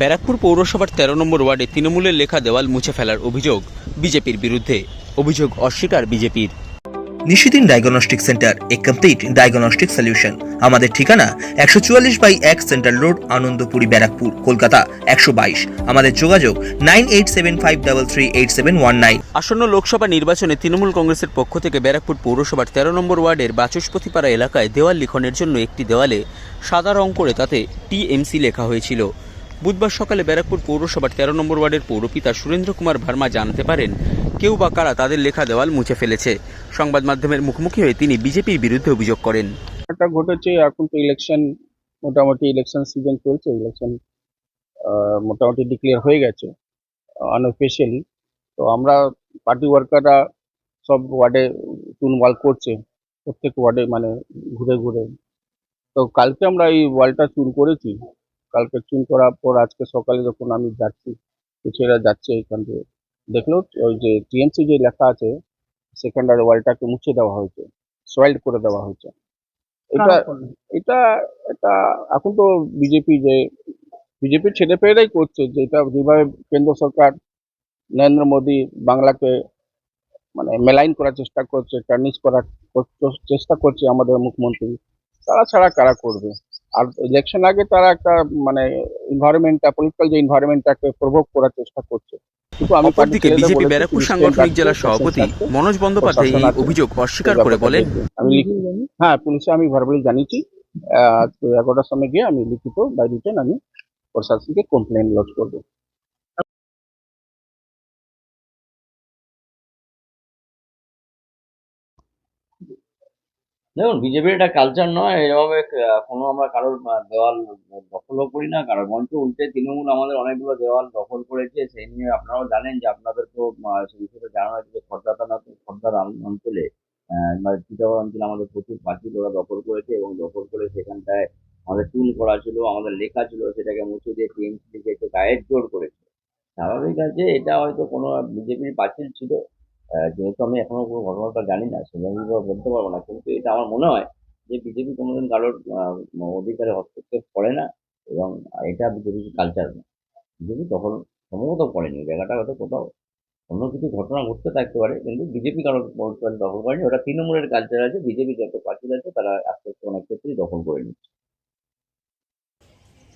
ব্যারাকপুর পৌরসভার তেরো নম্বর ওয়ার্ডে তৃণমূলের লেখা দেওয়াল মুছে ফেলার অভিযোগ বিজেপির বিরুদ্ধে। অভিযোগ অস্বীকার বিজেপির। নিশিদিন ডায়াগনস্টিক সেন্টার এ কমপ্লিট ডায়াগনস্টিক সলিউশন। আমাদের ঠিকানা একশো চুয়াল্লিশ বাই এক সেন্ট্রাল রোড আনন্দপুরি ব্যারাকপুর কলকাতা একশো বাইশ। আমাদের যোগাযোগ nine eight seven five double three eight seven one nine. আসন্ন লোকসভা নির্বাচনে তৃণমূল কংগ্রেসের পক্ষ থেকে ব্যারাকপুর পৌরসভার তেরো নম্বর ওয়ার্ডের বাচস্পতিপাড়া এলাকায় দেওয়াল লিখনের জন্য একটি দেওয়ালে সাদা রং করে তাতে টিএমসি লেখা হয়েছিল। বুধবার সকালে ব্যারাকপুর পৌরসভার তেরো নম্বর ওয়ার্ডের পৌরপিতা সুরেন্দ্র কুমার ভার্মা জানতে পারেন, কেউ বা কারা তাদের লেখা দেওয়াল মুছে ফেলেছে। সংবাদ মাধ্যমের মুখোমুখি হয়ে তিনি বিজেপির বিরুদ্ধে অভিযোগ করেন। একটা ঘটেছে, এখন তো ইলেকশন মোটামুটি ইলেকশন সিজন চলছে ইলেকশন মোটামুটি ডিক্লেয়ার হয়ে গেছে আনঅফিসিয়ালি তো আমরা পার্টি ওয়ার্কাররা সব ওয়ার্ডে চুনওয়াল করছে, প্রত্যেক ওয়ার্ডে মানে ঘুরে ঘুরে। তো কালকে আমরা এই ওয়ালটা চুন করেছি কালকে চুন করার পর আজকে সকালে যখন আমি যাচ্ছি ছেলেরা যাচ্ছে এখান থেকে দেখল ওই যে টিএমসি যে লেখা আছে সেকেন্ডারি ওয়ালটাকে মুছে দেওয়া হয়েছে সয়েল্ড করে দেওয়া হয়েছে। এটা এটা এটা এখন তো বিজেপি যে বিজেপির ছেলেপেয়েরাই করছে যেটা যেভাবে কেন্দ্র সরকার নরেন্দ্র মোদী বাংলাকে মানে মেলাইন করার চেষ্টা করছে টার্নিশ করার চেষ্টা করছে আমাদের মুখ্যমন্ত্রী তারা ছাড়া কারা করবে? আর ইলেকশন আগে তারা একটা মানে ইনভায়রনমেন্টটা পলিটিক্যাল যে ইনভায়রনমেন্টটাকে প্রভোগ করার চেষ্টা করছে। অপরদিকে বিজেপি ব্যারাকপুর সাংগঠনিক স্টেশন জেলা সভাপতি মনোজ বন্দ্যোপাধ্যায় এই অভিযোগ অস্বীকার করে বলেন। দেখবে। আমি হ্যাঁ পুলিশে আমি ভার্বালি জানিয়েছি। এগারোটার সময় গিয়ে আমি লিখিত বাই রিটেন আমি প্রশাসনকে কমপ্লেন লজ করব। দেখুন বিজেপির এটা কালচার নয়, এভাবে কোনো আমরা কারোর দেওয়াল দখলও করি না, কারোর মঞ্চ উল্টে তৃণমূল আমাদের অনেকগুলো দেওয়াল দখল করেছে, সেই নিয়ে আপনারাও জানেন যে আপনাদের তো সেই বিষয়টা জানা আছে যে খর্দা থানা খর্দার অঞ্চলে মানে টিটাগড় অঞ্চলে আমাদের প্রচুর পার্টি ওরা দখল করেছে এবং দখল করে সেখানটায় আমাদের টুল করা ছিল, আমাদের লেখা ছিল, সেটাকে মুছে দিয়ে টিএমসি লিখে একটু গায়ের জোর করেছে। স্বাভাবিক আছে, এটা হয়তো কোনো বিজেপির পাঁচিল ছিল আহ, যেহেতু আমি এখনও কোনো ঘটনাটা জানি না সেভাবে বলতে পারব না। কিন্তু এটা আমার মনে হয় যে বিজেপি কোনোদিন কারোর অধিকারে হস্তক্ষেপ করে না এবং এটা বিজেপির কালচার না। বিজেপি তখন সম্ভবত করেনি জায়গাটা হয়তো কোথাও অন্য কিছু ঘটনা ঘটতে থাকতে পারে কিন্তু বিজেপি কারোর পরিচয় দখল করেনি। ওটা তৃণমূলের কালচার আছে বিজেপি যত পার্টি আছে তারা আস্তে আস্তে অনেক ক্ষেত্রেই দখল করে নিচ্ছে।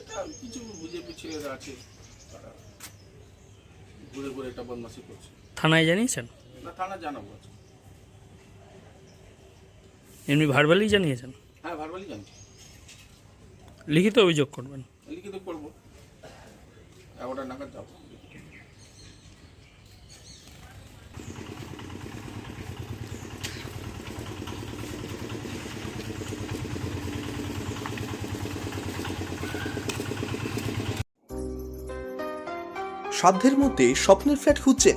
এটা কিছু বিজেপি ছেলেরা আছে তারা। ঘুরে ঘুরে এটা বদমাসি করছে। থানায় জানিয়েছেন? না থানা জানাব এমনি ভার্বালি জানিয়েছেন? হ্যাঁ ভারবালি লিখিত অভিযোগ করবেন? লিখিত করব। এগারোটা নাগাদ যাব। সাধ্যের মধ্যে স্বপ্নের ফ্ল্যাট খুঁজছেন।